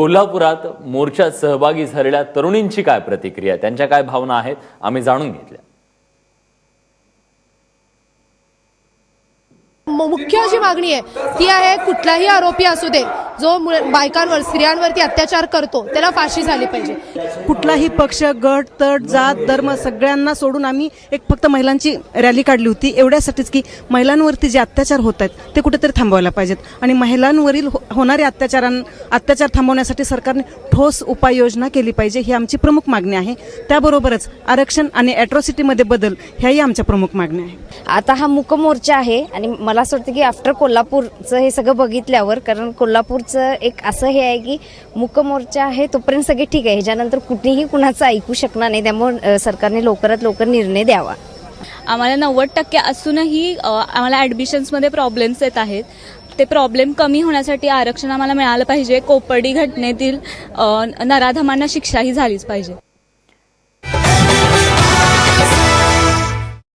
कोल्हापुरात मोर्चात सहभागी झालेल्या तरुणींची काय प्रतिक्रिया त्यांच्या काय भावना आहेत? आम्ही जाणून घेतल्या. मुख्य जी मागणी आहे. ती आहे कुठलाही आरोपी असू दे जो मुळ- बायकांवर स्त्रियांवरती अत्याचार करतो त्याला फाशी झाली पाहिजे. कुठलाही पक्ष गट तट जात धर्म सगळ्यांना सोडून आम्ही एक फक्त महिलांची रॅली काढली होती. एवढ्यासाठीच की महिलांवरती जे अत्याचार होत आहेत ते कुठेतरी थांबवायला पाहिजेत. आणि महिलांवरील हो- होणारे अत्याचारां अत्याचार थांबवण्यासाठी सरकारने ठोस उपाययोजना केली पाहिजे ही आमची प्रमुख मागणी आहे. त्याबरोबरच आरक्षण आणि अॅट्रॉसिटीमध्ये बदल ह्याही आमच्या प्रमुख मागण्या आहेत. आता हा मुक मोर्चा आहे आणि मला असं वाटतं की आफ्टर कोल्हापूरचं हे सगळं बघितल्यावर कारण कोल्हापूरचं एक असं हे आहे की मुकमोर्चा आहे तोपर्यंत सगळे ठीक आहे. ह्याच्यानंतर कुठेही कुणाचं ऐकू शकणार नाही. त्यामुळे सरकारने लवकरात लवकर निर्णय द्यावा. आम्हाला नव्वद टक्के असूनही आम्हाला ॲडमिशन्समध्ये प्रॉब्लेम्स येत आहेत. ते प्रॉब्लेम कमी होण्यासाठी आरक्षण आम्हाला मिळालं पाहिजे. कोपर्डी घटनेतील नराधमांना शिक्षाही झालीच पाहिजे.